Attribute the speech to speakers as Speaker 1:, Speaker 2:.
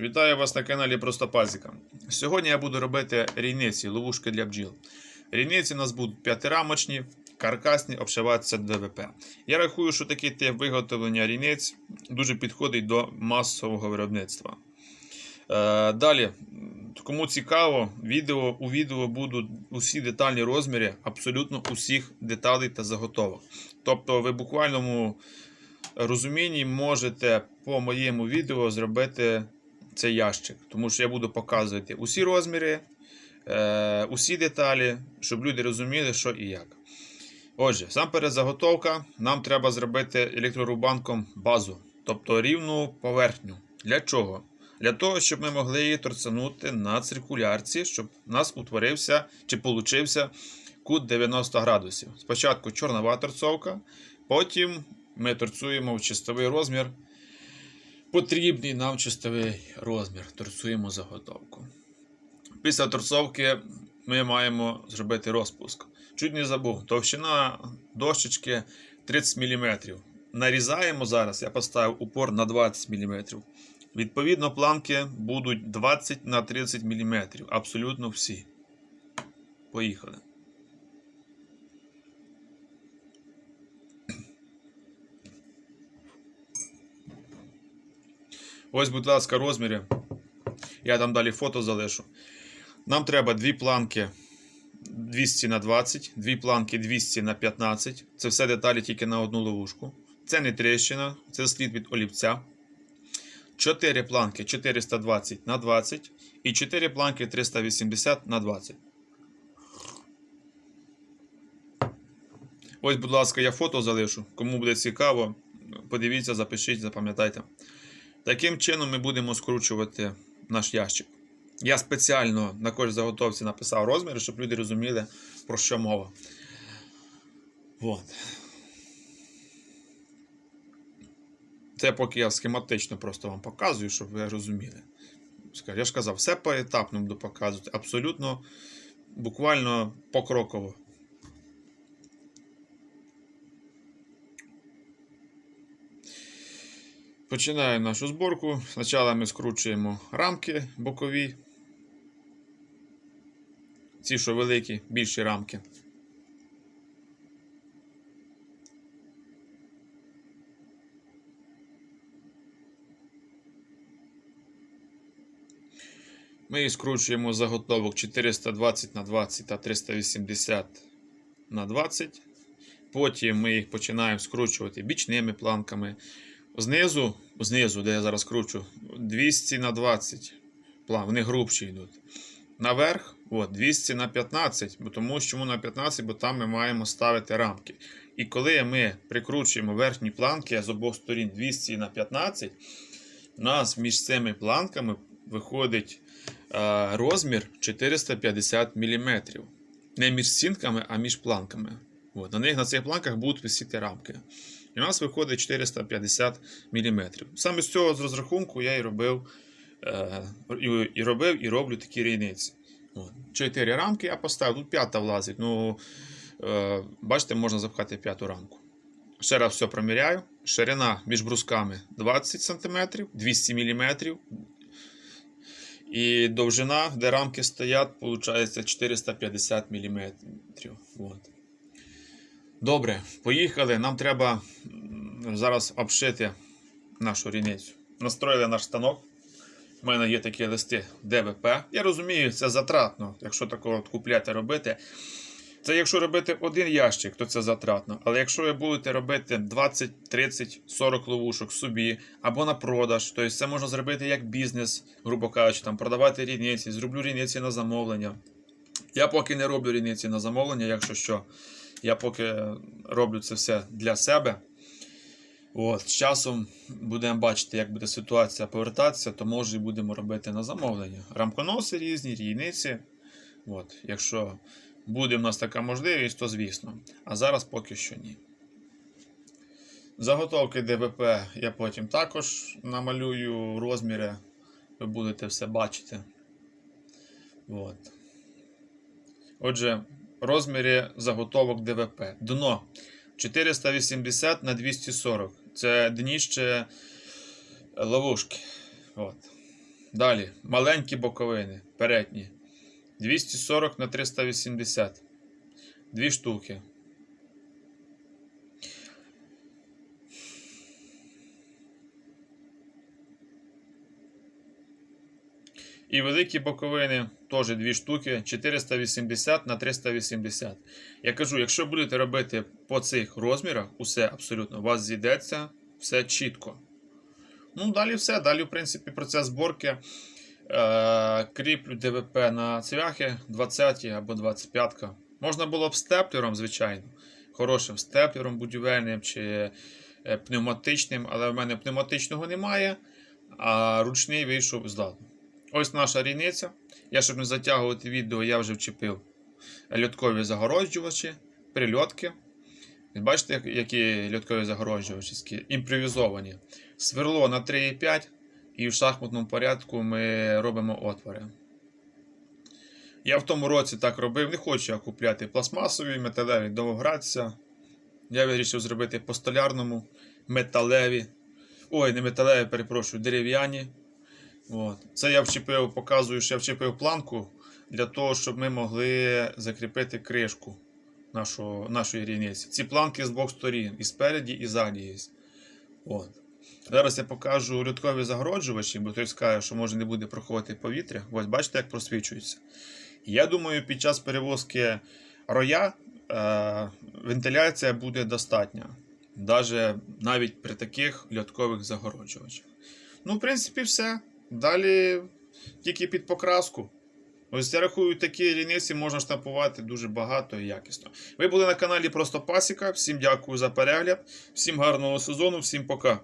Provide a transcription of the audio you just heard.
Speaker 1: Вітаю вас на каналі Просто Пазіка. Сьогодні я буду робити рійниці, ловушки для бджіл. Рійниці у нас будуть п'ятирамочні, каркасні, обшиватися ДВП. Я рахую, що такий тип виготовлення рійниць дуже підходить до масового виробництва. Е, далі, кому цікаво, відео, у відео будуть усі детальні розміри абсолютно усіх деталей та заготовок. Тобто, ви в буквальному розумінні можете по моєму відео зробити цей ящик, тому що я буду показувати усі розміри, е, усі деталі, щоб люди розуміли, що і як. Отже, сам перед заготовка нам треба зробити електрорубанком базу, тобто рівну поверхню. Для чого? Для того, щоб ми могли її торцанути на циркулярці, щоб у нас утворився чи получився кут 90 градусів. Спочатку чорнова торцовка, потім ми торцуємо в чистовий розмір. Потрібний нам чистовий розмір. Торцуємо заготовку. Після торцовки ми маємо зробити розпуск. Чуть не забув, товщина дощечки 30 мм. Нарізаємо зараз, я поставив упор на 20 мм. Відповідно, планки будуть 20 на 30 мм. Абсолютно всі. Поїхали. Ось, будь ласка, розміри. Я там далі фото залишу. Нам треба дві планки 200 на 20, дві планки 200 на 15. Це все деталі тільки на одну ловушку. Це не тріщина, це слід від олівця. 4 планки 420 на 20 і 4 планки 380 на 20. Ось, будь ласка, я фото залишу. Кому буде цікаво, подивіться, запишіть, запам'ятайте. Таким чином ми будемо скручувати наш ящик. Я спеціально на кожній заготовці написав розміри, щоб люди розуміли, про що мова. От. Це поки я схематично просто вам показую, щоб ви розуміли. Я ж казав, все поетапно буду показувати. Абсолютно, буквально покроково. Починаємо нашу зборку. Спочатку ми скручуємо рамки бокові. Ці, що великі, більші рамки. Ми їх скручуємо заготовок 420 на 20 та 380 на 20. Потім ми їх починаємо скручувати бічними планками. Знизу, знизу, де я зараз кручу, 200 на 20 план, вони грубші йдуть. Наверх от, 200 на 15, бо тому чому на 15, бо там ми маємо ставити рамки. І коли ми прикручуємо верхні планки з обох сторін 200 на 15, у нас між цими планками виходить е, розмір 450 мм. Не між стінками, а між планками. От, на них на цих планках будуть висіти рамки. І у нас виходить 450 мм. Саме з цього з розрахунку я і робив е, і, робив, і роблю такі рійниці. От. Чотири рамки я поставив, тут п'ята влазить. Ну, е, Бачите, можна запхати п'яту рамку. Ще раз все проміряю. Ширина між брусками 20 см, 200 мм. І довжина, де рамки стоять, виходить 450 мм. От. Добре, поїхали. Нам треба зараз обшити нашу ріницю. Настроїли наш станок. У мене є такі листи ДВП. Я розумію, це затратно, якщо такого купляти робити. Це якщо робити один ящик, то це затратно. Але якщо ви будете робити 20, 30, 40 ловушок собі або на продаж, то це можна зробити як бізнес, грубо кажучи, там продавати рідниці, зроблю рідниці на замовлення. Я поки не роблю рідниці на замовлення, якщо що. Я поки роблю це все для себе. От, З часом будемо бачити, як буде ситуація повертатися, то може і будемо робити на замовлення. Рамконоси різні, рійниці. От, Якщо буде в нас така можливість, то звісно. А зараз поки що ні. Заготовки ДВП я потім також намалюю розміри. Ви будете все бачити. От. Отже, розмірі заготовок ДВП. Дно 480 на 240. Це дніще ловушки. От. Далі. Маленькі боковини. Передні. 240 на 380. Дві штуки. І великі боковини теж дві штуки 480 на 380. Я кажу, якщо будете робити по цих розмірах, усе абсолютно, у вас зійдеться все чітко. Ну, далі все. Далі, в принципі, процес зборки. Е, кріплю ДВП на цвяхи 20 або 25. Можна було б степлером, звичайно. Хорошим степлером будівельним чи е, пневматичним, але в мене пневматичного немає, а ручний вийшов з ладу. Ось наша рійниця. Я, щоб не затягувати відео, я вже вчепив льоткові загороджувачі, прильотки. Бачите, які льоткові загороджувачі імпровізовані. Сверло на 3,5 і в шахматному порядку ми робимо отвори. Я в тому році так робив, не хочу я купляти пластмасові, металеві, довго. Я вирішив зробити по столярному, металеві. Ой, не металеві, перепрошую, дерев'яні. От. Це я вчепив, показую, що я вчепив планку для того, щоб ми могли закріпити кришку нашого, нашої рійниці. Ці планки з двох сторін, і спереді, і ззаді є. От. Зараз я покажу рядкові загороджувачі, бо хтось скаже, що може не буде проходити повітря. Ось бачите, як просвічується. Я думаю, під час перевозки роя е, вентиляція буде достатня. Навіть при таких льоткових загороджувачах. Ну, в принципі, все. Далі тільки під покраску. Ось я рахую, такі лінивці можна штампувати дуже багато і якісно. Ви були на каналі Просто Пасіка. Всім дякую за перегляд, всім гарного сезону, всім пока.